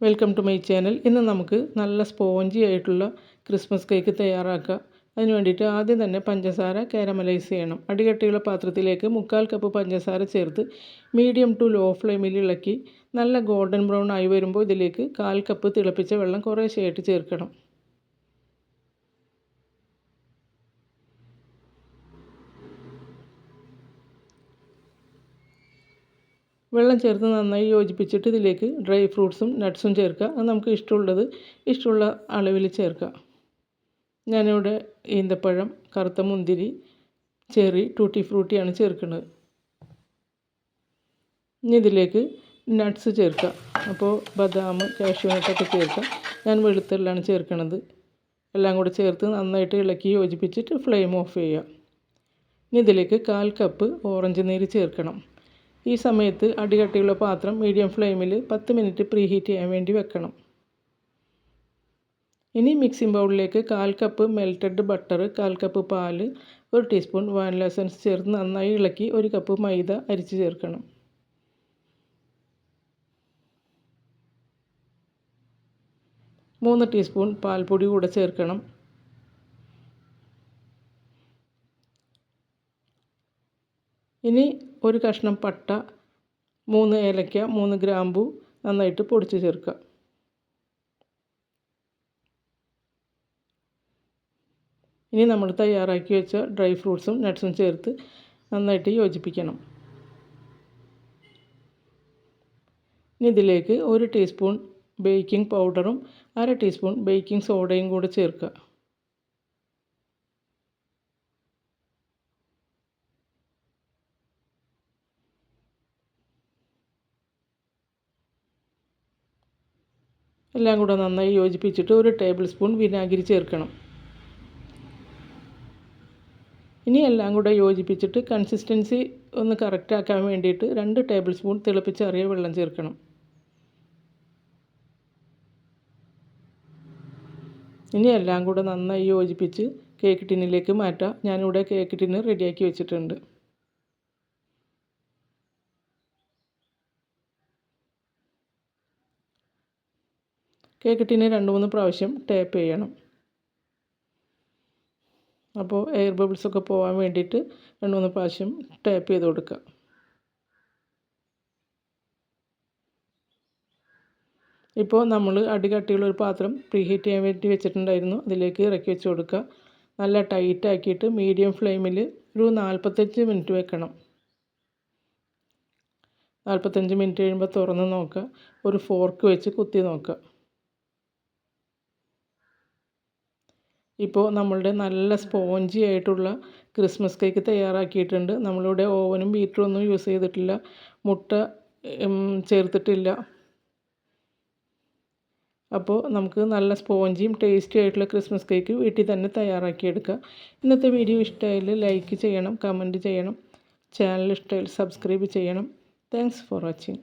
Welcome to my channel ഇന്ന് നമുക്ക് നല്ല സ്പോഞ്ചി ആയിട്ടുള്ള ക്രിസ്മസ് കേക്ക് തയ്യാറാക്കാം. അതിന് വേണ്ടിയിട്ട് ആദ്യം തന്നെ പഞ്ചസാര കാരമലൈസ് ചെയ്യണം. അടികട്ടിയുള്ള പാത്രത്തിലേക്ക് മുക്കാൽ കപ്പ് പഞ്ചസാര ചേർത്ത് മീഡിയം ടു ലോ ഫ്ലെയിമിൽ ഇളക്കി നല്ല ഗോൾഡൻ ബ്രൗൺ ആയി വരുമ്പോൾ ഇതിലേക്ക് കാൽ കപ്പ് തിളപ്പിച്ച വെള്ളം കുറേശ്ശെയായിട്ട് ചേർക്കണം. വെള്ളം ചേർത്ത് നന്നായി യോജിപ്പിച്ചിട്ട് ഇതിലേക്ക് ഡ്രൈ ഫ്രൂട്ട്സും നട്ട്സും ചേർക്കുക. അത് നമുക്ക് ഇഷ്ടമുള്ളത് ഇഷ്ടമുള്ള അളവിൽ ചേർക്കുക. ഞാനിവിടെ ഈന്തപ്പഴം കറുത്ത മുന്തിരി ചെറി ടൂട്ടി ഫ്രൂട്ടിയാണ് ചേർക്കുന്നത്. ഇനി ഇതിലേക്ക് നട്ട്സ് ചേർക്കുക. അപ്പോൾ ബദാം കാഷ്യൂ നട്ടൊക്കെ ചേർക്കുക ഞാൻ വെളുത്തുള്ളിലാണ് ചേർക്കുന്നത് എല്ലാം കൂടെ ചേർത്ത് നന്നായിട്ട് ഇളക്കി യോജിപ്പിച്ചിട്ട് ഫ്ലെയിം ഓഫ് ചെയ്യുക. ഇനി ഇതിലേക്ക് കാൽ കപ്പ് ഓറഞ്ച് നീര് ചേർക്കണം. ഈ സമയത്ത് അടികട്ടിയുള്ള പാത്രം മീഡിയം ഫ്ലെയിമിൽ പത്ത് മിനിറ്റ് പ്രീ ഹീറ്റ് ചെയ്യാൻ വേണ്ടി വെക്കണം. ഇനി മിക്സിംഗ് ബൗളിലേക്ക് കാൽ കപ്പ് മെൽറ്റഡ് ബട്ടർ കാൽ കപ്പ് പാൽ ഒരു ടീസ്പൂൺ വാനില എസൻസ് ചേർത്ത് നന്നായി ഇളക്കി ഒരു കപ്പ് മൈദ അരിച്ച് ചേർക്കണം. മൂന്ന് ടീസ്പൂൺ പാൽപ്പൊടി കൂടെ ചേർക്കണം. ഇനി ഒരു കഷ്ണം പട്ട മൂന്ന് ഏലക്ക മൂന്ന് ഗ്രാമ്പു നന്നായിട്ട് പൊടിച്ച് ചേർക്കുക. ഇനി നമ്മൾ തയ്യാറാക്കി വെച്ച ഡ്രൈ ഫ്രൂട്ട്സും നട്ട്സും ചേർത്ത് നന്നായിട്ട് യോജിപ്പിക്കണം. ഇനി ഇതിലേക്ക് ഒരു ടീസ്പൂൺ ബേക്കിംഗ് പൗഡറും അര ടീസ്പൂൺ ബേക്കിംഗ് സോഡയും കൂടെ ചേർക്കുക. എല്ലാം കൂടെ നന്നായി യോജിപ്പിച്ചിട്ട് ഒരു ടേബിൾ സ്പൂൺ വിനാഗിരി ചേർക്കണം. ഇനി എല്ലാം കൂടെ യോജിപ്പിച്ചിട്ട് കൺസിസ്റ്റൻസി ഒന്ന് കറക്റ്റാക്കാൻ വേണ്ടിയിട്ട് രണ്ട് ടേബിൾ സ്പൂൺ തിളപ്പിച്ചറിയ വെള്ളം ചേർക്കണം. ഇനി എല്ലാം കൂടെ നന്നായി യോജിപ്പിച്ച് കേക്ക് ടിന്നിലേക്ക് മാറ്റാം. ഞാനിവിടെ കേക്ക് ടിന്ന് റെഡിയാക്കി വെച്ചിട്ടുണ്ട്. കേക്ക് രണ്ട് മൂന്ന് പ്രാവശ്യം ടാപ്പ് ചെയ്യണം. അപ്പോൾ എയർ ബബിൾസൊക്കെ പോകാൻ വേണ്ടിയിട്ട് രണ്ട് മൂന്ന് പ്രാവശ്യം ടാപ്പ് ചെയ്ത് കൊടുക്കുക ഇപ്പോൾ നമ്മൾ അടി കട്ടിയുള്ള ഒരു പാത്രം പ്രീഹീറ്റ് ചെയ്യാൻ വേണ്ടി വെച്ചിട്ടുണ്ടായിരുന്നു. അതിലേക്ക് ഇറക്കി വെച്ച് കൊടുക്കുക നല്ല ടൈറ്റ് ആക്കിയിട്ട് മീഡിയം ഫ്ലെയിമിൽ ഒരു നാൽപ്പത്തഞ്ച് മിനിറ്റ് വെക്കണം. നാൽപ്പത്തഞ്ച് മിനിറ്റ് കഴിയുമ്പോൾ തുറന്ന് നോക്കുക ഒരു ഫോർക്ക് വെച്ച് കുത്തി നോക്കുക ഇപ്പോൾ നമ്മളുടെ നല്ല സ്പോഞ്ചി ആയിട്ടുള്ള ക്രിസ്മസ് കേക്ക് തയ്യാറാക്കിയിട്ടുണ്ട്. നമ്മളിവിടെ ഓവനും ബീറ്ററും ഒന്നും യൂസ് ചെയ്തിട്ടില്ല. മുട്ട ചേർത്തിട്ടില്ല. അപ്പോൾ നമുക്ക് നല്ല സ്പോഞ്ചിയും ടേസ്റ്റി ആയിട്ടുള്ള ക്രിസ്മസ് കേക്ക് വീട്ടിൽ തന്നെ തയ്യാറാക്കിയെടുക്കാം. ഇന്നത്തെ വീഡിയോ ഇഷ്ടമായാൽ ലൈക്ക് ചെയ്യണം കമന്റ് ചെയ്യണം. ചാനൽ ഇഷ്ടമായാൽ സബ്സ്ക്രൈബ് ചെയ്യണം. Thanks for watching.